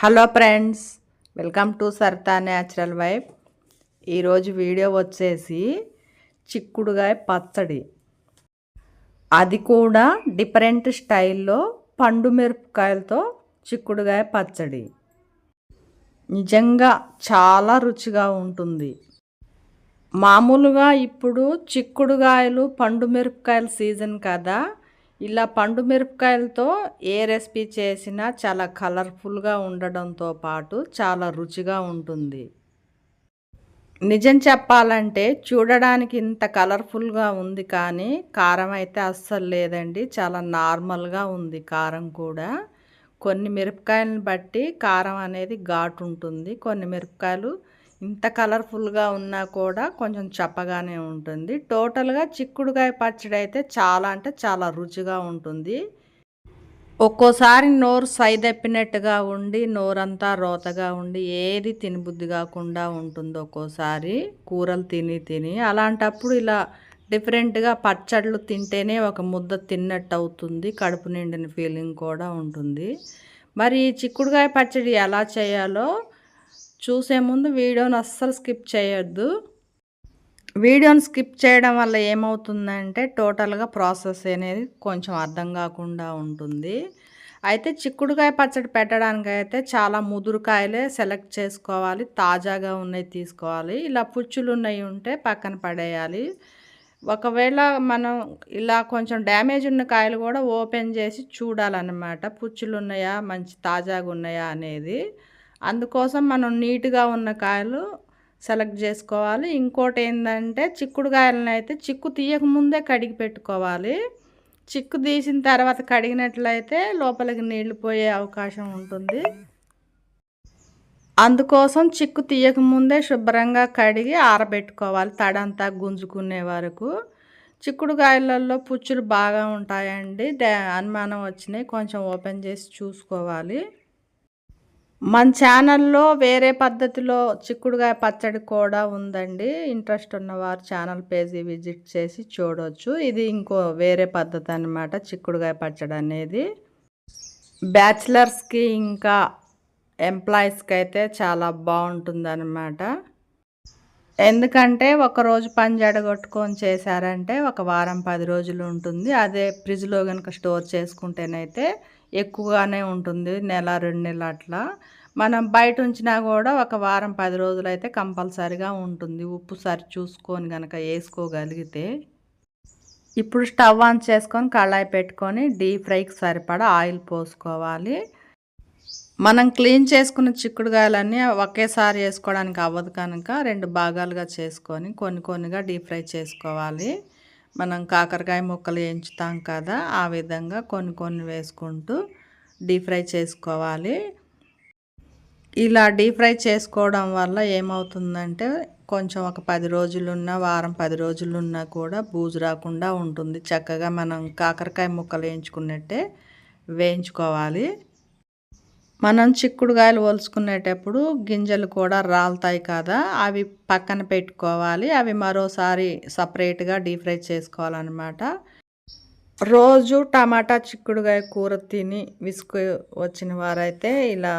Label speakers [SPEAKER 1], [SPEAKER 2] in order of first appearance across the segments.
[SPEAKER 1] Hello friends welcome to Sarta natural wife ఈరోజు video వచ్చేసి చిక్కుడుగాయ పచ్చడి. అది కూడా డిఫరెంట్ స్టైల్లో పండు మిరపకాయలతో చిక్కుడుగాయ పచ్చడి. నిజంగా చాలా రుచిగా ఉంటుంది. మామూలుగా ఇప్పుడు చిక్కుడుగాయలు పండు మిరపకాయల సీజన్ కదా ఇలా పండు మిరపకాయలతో ఏ రెసిపీ చేసినా చాలా కలర్ఫుల్గా ఉండడంతో పాటు చాలా రుచిగా ఉంటుంది. నిజం చెప్పాలంటే చూడడానికి ఇంత కలర్ఫుల్గా ఉంది కానీ కారం అయితే అస్సలు లేదండి. చాలా నార్మల్గా ఉంది కారం కూడా. కొన్ని మిరపకాయలను బట్టి కారం అనేది ఘాటు ఉంటుంది. కొన్ని మిరపకాయలు ఇంత కలర్ఫుల్గా ఉన్నా కూడా కొంచెం చప్పగానే ఉంటుంది. టోటల్గా చిక్కుడుకాయ పచ్చడి అయితే చాలా అంటే చాలా రుచిగా ఉంటుంది. ఒక్కోసారి నోరు సైదెప్పినట్టుగా ఉండి నోరంతా రోతగా ఉండి ఏది తినబుద్ధి కాకుండా ఉంటుంది ఒక్కోసారి. కూరలు తిని తిని అలాంటప్పుడు ఇలా డిఫరెంట్గా పచ్చళ్ళు తింటేనే ఒక ముద్ద తిన్నట్టు అవుతుంది. కడుపు నిండిన ఫీలింగ్ కూడా ఉంటుంది. మరి చిక్కుడుకాయ పచ్చడి ఎలా చేయాలో చూసే ముందు వీడియోని అస్సలు స్కిప్ చేయొద్దు. వీడియోని స్కిప్ చేయడం వల్ల ఏమవుతుందంటే టోటల్గా ప్రాసెస్ అనేది కొంచెం అర్థం కాకుండా ఉంటుంది. అయితే చిక్కుడుకాయ పచ్చడి పెట్టడానికి అయితే చాలా ముదురుకాయలే సెలెక్ట్ చేసుకోవాలి. తాజాగా ఉన్నవి తీసుకోవాలి. ఇలా పుచ్చులు ఉన్నవి ఉంటే పక్కన పడేయాలి. ఒకవేళ మనం ఇలా కొంచెం డ్యామేజ్ ఉన్న కాయలు కూడా ఓపెన్ చేసి చూడాలన్నమాట. పుచ్చులు ఉన్నాయా? మంచి తాజాగా ఉన్నాయా అనేది. అందుకోసం మనం నీట్గా ఉన్న కాయలు సెలెక్ట్ చేసుకోవాలి. ఇంకోటి ఏంటంటే చిక్కుడుకాయలను అయితే చిక్కు తీయక ముందే కడిగి పెట్టుకోవాలి. చిక్కు తీసిన తర్వాత కడిగినట్లయితే లోపలికి నీళ్ళు పోయే అవకాశం ఉంటుంది. అందుకోసం చిక్కు తీయక ముందే శుభ్రంగా కడిగి ఆరబెట్టుకోవాలి తడంతా గుంజుకునే వరకు. చిక్కుడుకాయలలో పుచ్చులు బాగా ఉంటాయండి. అనుమానం వచ్చినాయి. కొంచెం ఓపెన్ చేసి చూసుకోవాలి. మన ఛానల్లో వేరే పద్ధతిలో చిక్కుడుగాయ పచ్చడి కూడా ఉందండి. ఇంట్రెస్ట్ ఉన్నవారు ఛానల్ పేజీ విజిట్ చేసి చూడవచ్చు ఇది ఇంకో వేరే పద్ధతి అనమాట చిక్కుడుగాయ పచ్చడి అనేది. బ్యాచిలర్స్కి ఇంకా ఎంప్లాయీస్కి అయితే చాలా బాగుంటుందన్నమాట. ఎందుకంటే ఒకరోజు పని జడగొట్టుకొని చేశారంటే ఒక వారం పది రోజులు ఉంటుంది. అదే ఫ్రిడ్జ్లో కనుక స్టోర్ చేసుకుంటేనైతే ఎక్కువగానే ఉంటుంది నెల రెండు నెలలు అట్లా. మనం బయట ఉంచినా కూడా ఒక వారం పది రోజులు అయితే కంపల్సరిగా ఉంటుంది. ఉప్పు సరి చూసుకొని కనుక వేసుకోగలిగితే. ఇప్పుడు స్టవ్ ఆన్ చేసుకొని కళాయి పెట్టుకొని డీప్ ఫ్రైకి సరిపడా ఆయిల్ పోసుకోవాలి. మనం క్లీన్ చేసుకున్న చిక్కుడుగాయలన్నీ ఒకేసారి వేసుకోవడానికి అవ్వదు కనుక రెండు భాగాలుగా చేసుకొని కొన్ని కొన్నిగా డీప్ ఫ్రై చేసుకోవాలి. మనం కాకరకాయ ముక్కలు వేయించుతాం కదా ఆ విధంగా కొన్ని కొన్ని వేసుకుంటూ డీప్ ఫ్రై చేసుకోవాలి. ఇలా డీప్ ఫ్రై చేసుకోవడం వల్ల ఏమవుతుందంటే కొంచెం ఒక పది రోజులున్నా వారం పది రోజులున్నా కూడా బూజు రాకుండా ఉంటుంది. చక్కగా మనం కాకరకాయ ముక్కలు వేయించుకున్నట్టే వేయించుకోవాలి. మనం చిక్కుడుకాయలు ఒలుచుకునేటప్పుడు గింజలు కూడా రాలుతాయి కదా అవి పక్కన పెట్టుకోవాలి. అవి మరోసారి సపరేట్గా డీప్ ఫ్రై చేసుకోవాలన్నమాట. రోజు టమాటా చిక్కుడుకాయ కూర తిని విసుగు వచ్చిన వారైతే ఇలా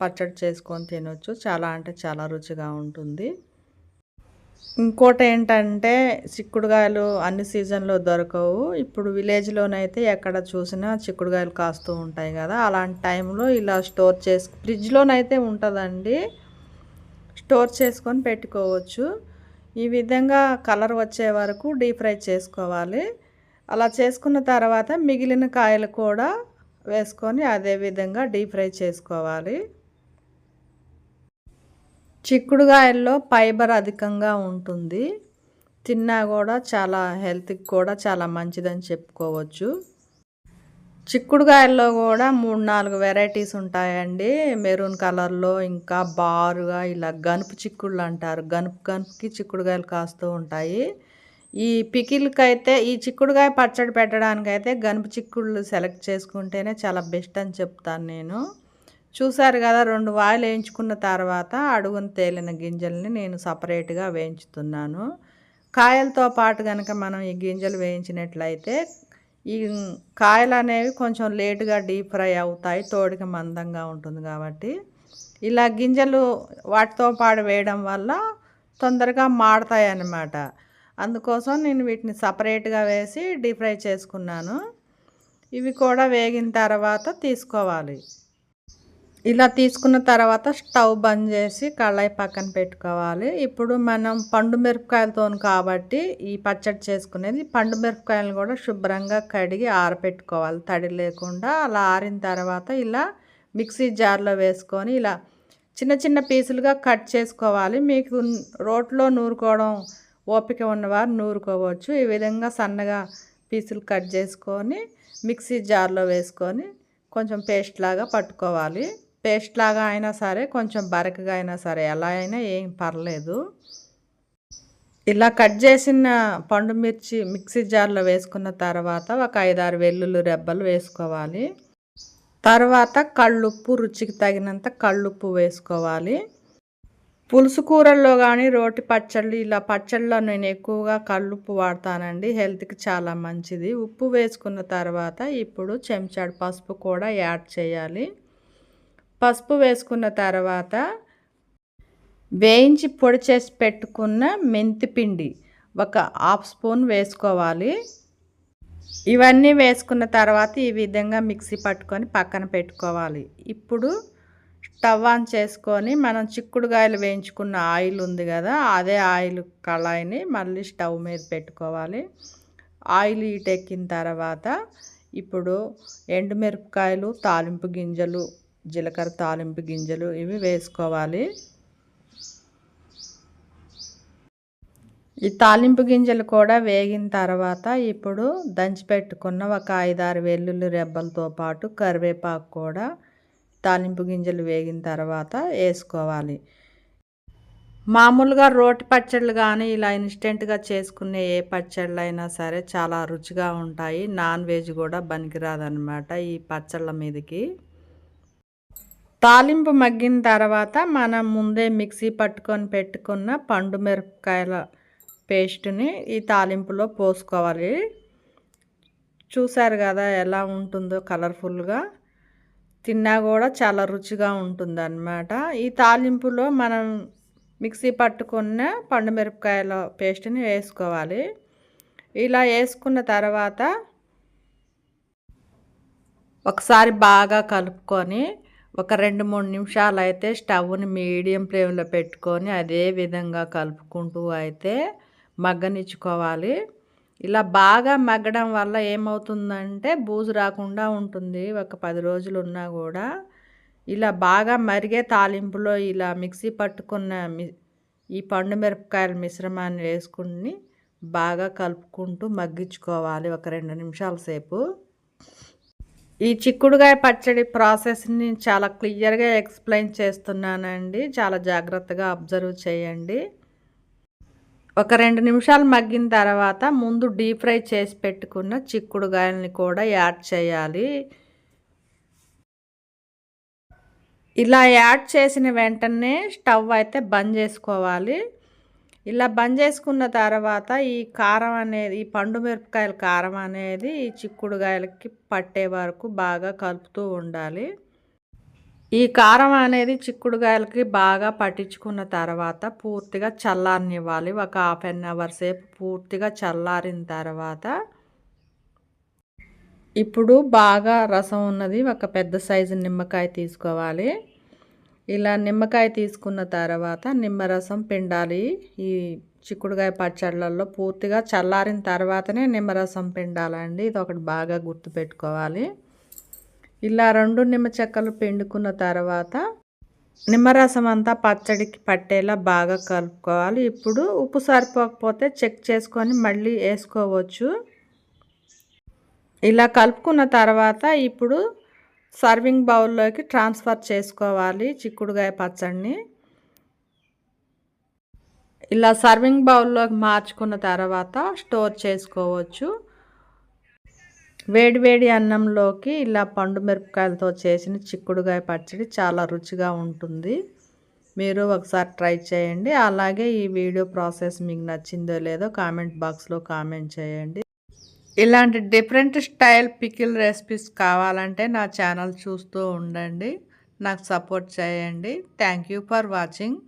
[SPEAKER 1] పచ్చడి చేసుకొని తినొచ్చు. చాలా అంటే చాలా రుచిగా ఉంటుంది. ఇంకోటి ఏంటంటే చిక్కుడుగాయలు అన్ని సీజన్లో దొరకవు. ఇప్పుడు విలేజ్లోనైతే ఎక్కడ చూసినా చిక్కుడుగాయలు కాస్తూ ఉంటాయి కదా. అలాంటి టైంలో ఇలా స్టోర్ చేసు ఫ్రిడ్జ్లోనైతే ఉంటుందండి. స్టోర్ చేసుకొని పెట్టుకోవచ్చు. ఈ విధంగా కలర్ వచ్చే వరకు డీప్ ఫ్రై చేసుకోవాలి. అలా చేసుకున్న తర్వాత మిగిలిన కాయలు కూడా వేసుకొని అదే విధంగా డీప్ ఫ్రై చేసుకోవాలి. చిక్కుడుకాయల్లో ఫైబర్ అధికంగా ఉంటుంది. తిన్నా కూడా చాలా హెల్త్కి కూడా చాలా మంచిదని చెప్పుకోవచ్చు. చిక్కుడుకాయల్లో కూడా మూడు నాలుగు వెరైటీస్ ఉంటాయండి. మెరూన్ కలర్లో ఇంకా బారుగా ఇలా గనుపు చిక్కుళ్ళు అంటారు. గనుపు గనుపుకి చిక్కుడుకాయలు కాస్తూ ఉంటాయి. ఈ పికిల్కి అయితే ఈ చిక్కుడుకాయ పచ్చడి పెట్టడానికైతే గనుపు చిక్కుళ్ళు సెలెక్ట్ చేసుకుంటేనే చాలా బెస్ట్ అని చెప్తాను నేను. చూశారు కదా రెండు వాయిలు వేయించుకున్న తర్వాత అడుగున తేలిన గింజల్ని నేను సపరేట్గా వేయించుతున్నాను. కాయలతో పాటు కనుక మనం ఈ గింజలు వేయించినట్లయితే ఈ కాయలు అనేవి కొంచెం లేటుగా డీప్ ఫ్రై అవుతాయి తోడిక మందంగా ఉంటుంది కాబట్టి. ఇలా గింజలు వాటితో పాటు వేయడం వల్ల తొందరగా మాడతాయి అన్నమాట. అందుకోసం నేను వీటిని సపరేట్గా వేసి డీప్ ఫ్రై చేసుకున్నాను. ఇవి కూడా వేగిన తర్వాత తీసుకోవాలి. ఇలా తీసుకున్న తర్వాత స్టవ్ బంద్ చేసి కళాయి పక్కన పెట్టుకోవాలి. ఇప్పుడు మనం పండు మిరపకాయలతో కాబట్టి ఈ పచ్చడి చేసుకునేది పండు మిరపకాయలు కూడా శుభ్రంగా కడిగి ఆరపెట్టుకోవాలి. తడి లేకుండా అలా ఆరిన తర్వాత ఇలా మిక్సీ జార్లో వేసుకొని ఇలా చిన్న చిన్న పీసులుగా కట్ చేసుకోవాలి. మీకు రోట్లో నూరుకోవడం ఓపిక ఉన్నవారు నూరుకోవచ్చు. ఈ విధంగా సన్నగా పీసులు కట్ చేసుకొని మిక్సీ జార్లో వేసుకొని కొంచెం పేస్ట్ లాగా పట్టుకోవాలి. పేస్ట్ లాగా అయినా సరే కొంచెం బరకగా అయినా సరే ఎలా అయినా ఏం పర్లేదు. ఇలా కట్ చేసిన పండు మిర్చి మిక్సీ జార్లో వేసుకున్న తర్వాత ఒక ఐదారు వెల్లుల్లి రెబ్బలు వేసుకోవాలి. తర్వాత కళ్ళుప్పు రుచికి తగినంత కళ్ళుప్పు వేసుకోవాలి. పులుసు కూరల్లో కానీ రోటి పచ్చళ్ళు ఇలా పచ్చళ్ళలో నేను ఎక్కువగా కళ్ళుప్పు వాడతానండి. హెల్త్కి చాలా మంచిది. ఉప్పు వేసుకున్న తర్వాత ఇప్పుడు చెంచాడు పసుపు కూడా యాడ్ చేయాలి. పసుపు వేసుకున్న తర్వాత వేయించి పొడి చేసి పెట్టుకున్న మెంతిపిండి ఒక హాఫ్ స్పూన్ వేసుకోవాలి. ఇవన్నీ వేసుకున్న తర్వాత ఈ విధంగా మిక్సీ పట్టుకొని పక్కన పెట్టుకోవాలి. ఇప్పుడు స్టవ్ ఆన్ చేసుకొని మనం చిక్కుడుగాయలు వేయించుకున్న ఆయిల్ ఉంది కదా అదే ఆయిల్ కళాయిని మళ్ళీ స్టవ్ మీద పెట్టుకోవాలి. ఆయిల్ ఈటెక్కిన తర్వాత ఇప్పుడు ఎండుమిరపకాయలు తాలింపు గింజలు జీలకర్ర తాలింపు గింజలు ఇవి వేసుకోవాలి. ఈ తాలింపు గింజలు కూడా వేగిన తర్వాత ఇప్పుడు దంచిపెట్టుకున్న ఒక ఐదారు వెల్లుల్లి రెబ్బలతో పాటు కరివేపాకు కూడా తాలింపు గింజలు వేగిన తర్వాత వేసుకోవాలి. మామూలుగా రోటి పచ్చళ్ళు కానీ ఇలా ఇన్స్టెంట్గా చేసుకునే ఏ పచ్చళ్ళు అయినా సరే చాలా రుచిగా ఉంటాయి. నాన్ వెజ్ కూడా పనికిరాదనమాట ఈ పచ్చళ్ళ మీదకి. తాలింపు మగ్గిన తర్వాత మనం ముందే మిక్సీ పట్టుకొని పెట్టుకున్న పండు మిరపకాయల పేస్ట్ని ఈ తాలింపులో పోసుకోవాలి. చూసారు కదా ఎలా ఉంటుందో కలర్ఫుల్గా. తిన్నా కూడా చాలా రుచిగా ఉంటుంది అన్నమాట ఈ తాలింపులో మనం మిక్సీ పట్టుకున్న పండుమిరపకాయల పేస్ట్ని వేసుకోవాలి. ఇలా వేసుకున్న తర్వాత ఒకసారి బాగా కలుపుకొని ఒక రెండు మూడు నిమిషాలు అయితే స్టవ్ని మీడియం ఫ్లేమ్లో పెట్టుకొని అదే విధంగా కలుపుకుంటూ అయితే మగ్గనిచ్చుకోవాలి. ఇలా బాగా మగ్గడం వల్ల ఏమవుతుందంటే బూజు రాకుండా ఉంటుంది. ఒక పది రోజులు ఉన్నా కూడా ఇలా బాగా మరిగే తాలింపులో ఇలా మిక్సీ పట్టుకున్న ఈ పండు మిరపకాయల మిశ్రమాన్ని వేసుకుని బాగా కలుపుకుంటూ మగ్గించుకోవాలి ఒక రెండు నిమిషాల సేపు. ఈ చిక్కుడుగాయ పచ్చడి ప్రాసెస్ని చాలా క్లియర్గా ఎక్స్ప్లెయిన్ చేస్తున్నానండి. చాలా జాగ్రత్తగా అబ్జర్వ్ చేయండి. ఒక రెండు నిమిషాలు మగ్గిన తర్వాత ముందు డీప్ ఫ్రై చేసి పెట్టుకున్న చిక్కుడుగాయల్ని కూడా యాడ్ చేయాలి. ఇలా యాడ్ చేసిన వెంటనే స్టవ్ అయితే బంద్ చేసుకోవాలి. ఇలా బంద్ చేసుకున్న తర్వాత ఈ కారం అనేది ఈ పండు మిరపకాయల కారం అనేది ఈ చిక్కుడుగాయలకి పట్టే వరకు బాగా కలుపుతూ ఉండాలి. ఈ కారం అనేది చిక్కుడుగాయలకి బాగా పట్టించుకున్న తర్వాత పూర్తిగా చల్లారనివ్వాలి. ఒక హాఫ్ అన్ అవర్ సేపు పూర్తిగా చల్లారిన తర్వాత ఇప్పుడు బాగా రసం ఉన్నది ఒక పెద్ద సైజు నిమ్మకాయ తీసుకోవాలి. ఇలా నిమ్మకాయ తీసుకున్న తర్వాత నిమ్మరసం పిండాలి. ఈ చిక్కుడుకాయ పచ్చళ్ళల్లో పూర్తిగా చల్లారిన తర్వాతనే నిమ్మరసం పిండాలండి. ఇది ఒకటి బాగా గుర్తుపెట్టుకోవాలి. ఇలా రెండు నిమ్మ చెక్కలు పిండుకున్న తర్వాత నిమ్మరసం అంతా పచ్చడికి పట్టేలా బాగా కలుపుకోవాలి. ఇప్పుడు ఉప్పు సరిపోకపోతే చెక్ చేసుకొని మళ్ళీ వేసుకోవచ్చు. ఇలా కలుపుకున్న తర్వాత ఇప్పుడు సర్వింగ్ బౌల్లోకి ట్రాన్స్ఫర్ చేసుకోవాలి చిక్కుడుగాయ పచ్చడిని. ఇలా సర్వింగ్ బౌల్లోకి మార్చుకున్న తర్వాత స్టోర్ చేసుకోవచ్చు. వేడివేడి అన్నంలోకి ఇలా పండు మిరపకాయలతో చేసిన చిక్కుడుగాయ పచ్చడి చాలా రుచిగా ఉంటుంది. మీరు ఒకసారి ట్రై చేయండి. అలాగే ఈ వీడియో ప్రాసెస్ మీకు నచ్చిందో లేదో కామెంట్ బాక్స్లో కామెంట్ చేయండి. ఇలాంటి డిఫరెంట్ స్టైల్ పికిల్ రెసిపీస్ కావాలంటే నా ఛానల్ చూస్తూ ఉండండి. నాకు సపోర్ట్ చేయండి. Thank you for watching